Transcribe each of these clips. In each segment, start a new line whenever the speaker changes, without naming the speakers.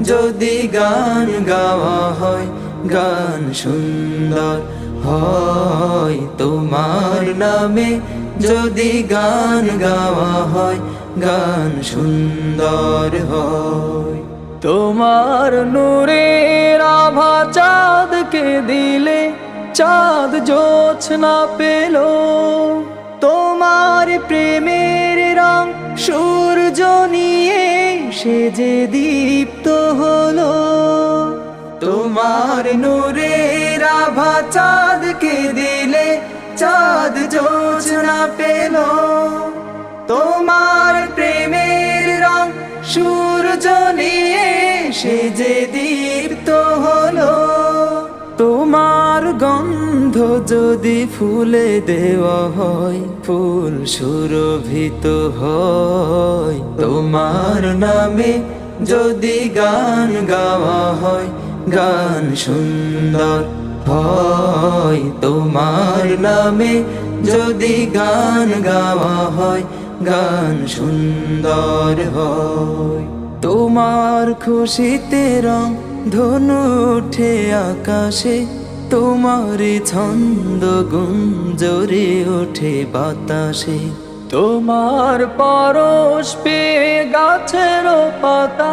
যদি গান গাওয়া হয়, গান সুন্দর হয়। তোমার নামে যদি গান গাওয়া হয়, গান সুন্দর হয়। তোমার নূরের আভা চাঁদকে দিলে, চাঁদ জোছনা পেল। তোমার প্রেমের রং সূর্য নিয়ে সে যে হলো তোমার নূরের আভা চাঁদকে দিলে, চাঁদ জোছনা পেল। তোমার প্রেমের রং সূর্য নিয়ে সে যে দীপ্ত হলো। তোমার গন্ধ যদি ফুলে দেওয়া হয়, ফুল সুরভিত হয়। তোমার নামে যদি গান গাওয়া হয় গান সুন্দর হয়। তোমার নামে যদি গান গাওয়া হয়, গান সুন্দর হয়। তোমার খুশিতে রং ধনু উঠে আকাশে, তোমার ছন্দ গুঞ্জরে ওঠে বাতাসে। তোমার পরশ পেয়ে গাছের পাতা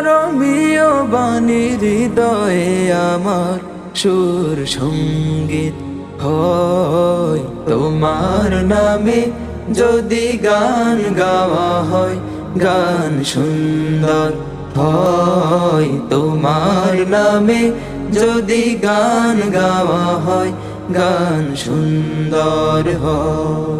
তোমার মিয় বাণীর হৃদয়ে আমার সুর সংগীত হয়। তোমার নামে যদি গান গাওয়া হয়, গান সুন্দর হয়। তোমার নামে যদি গান গাওয়া হয়, গান সুন্দর হয়।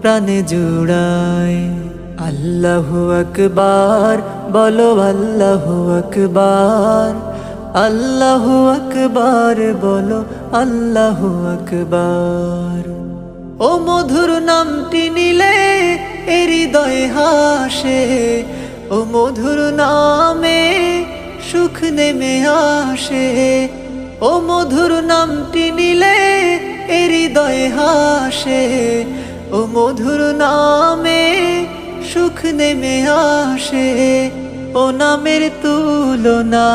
প্রাণে জুড়াই আল্লাহু আকবার, বলো আল্লাহু আকবার। আল্লাহ আকবার, বলো আল্লাহু আকবার। ও মধুর নামটি নিলে এ হৃদয় হাসে। ও মধুর নামে সুখ নেমে আসে। ও মধুর নামটি নিলে এ হৃদয় হাসে। ও মধুর নামে সুখ নেমে আসে, ও নামের তুলনা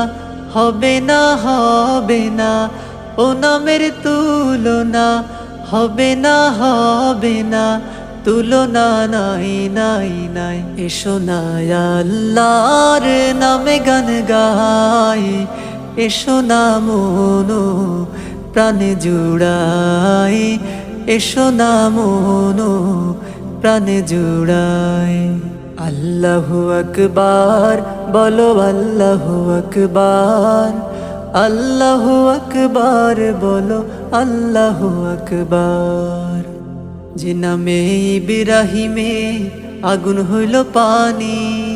হবে না হবে না। ও নামের তুলনা হবে না হবে না। তুলনা নাই নাই নাই। এসো না আল্লাহর নামে গান গাই, এসো না মনো প্রাণে জুড়াই। এসো না মনো প্রাণে জুড়াই। আল্লাহু আকবার, বলো আল্লাহু আকবার। আল্লাহু আকবার, বলো আল্লাহু আকবার। যে নামে ইব্রাহিমে আগুন হইল পানি,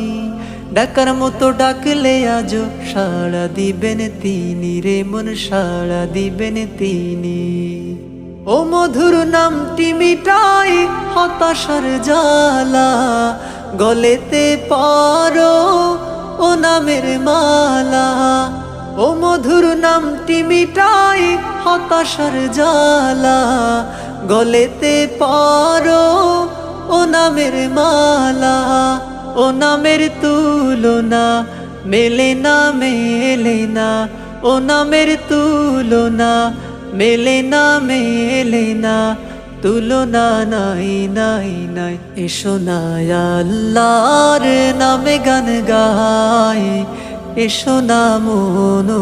ডাকার মতো ডাকলে আজ সাড়া দিবেন তিনি রে, মন সাড়া দিবেন তিনি। ও মধুর নামটি মিটাই হতাশার জালা গলেতে পারো ও নামের মালা। ও মধুর নামটি মিটাই হতাশার জালা গলেতে পারো ও নামের মালা। ও নামের তুলনা মেলে না মেলে না। ও নামের তুলনা মেলে না মেলে না, তুলনা নাই নাই নাই। এসো না আল্লাহর নামে গান গাই, এসো না মনো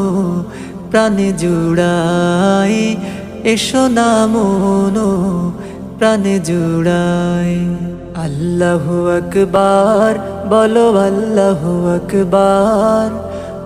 প্রাণে জুড়াই, এসো না মনো প্রাণে জুড়াই। আল্লাহু আকবার, বলো আল্লাহু আকবার।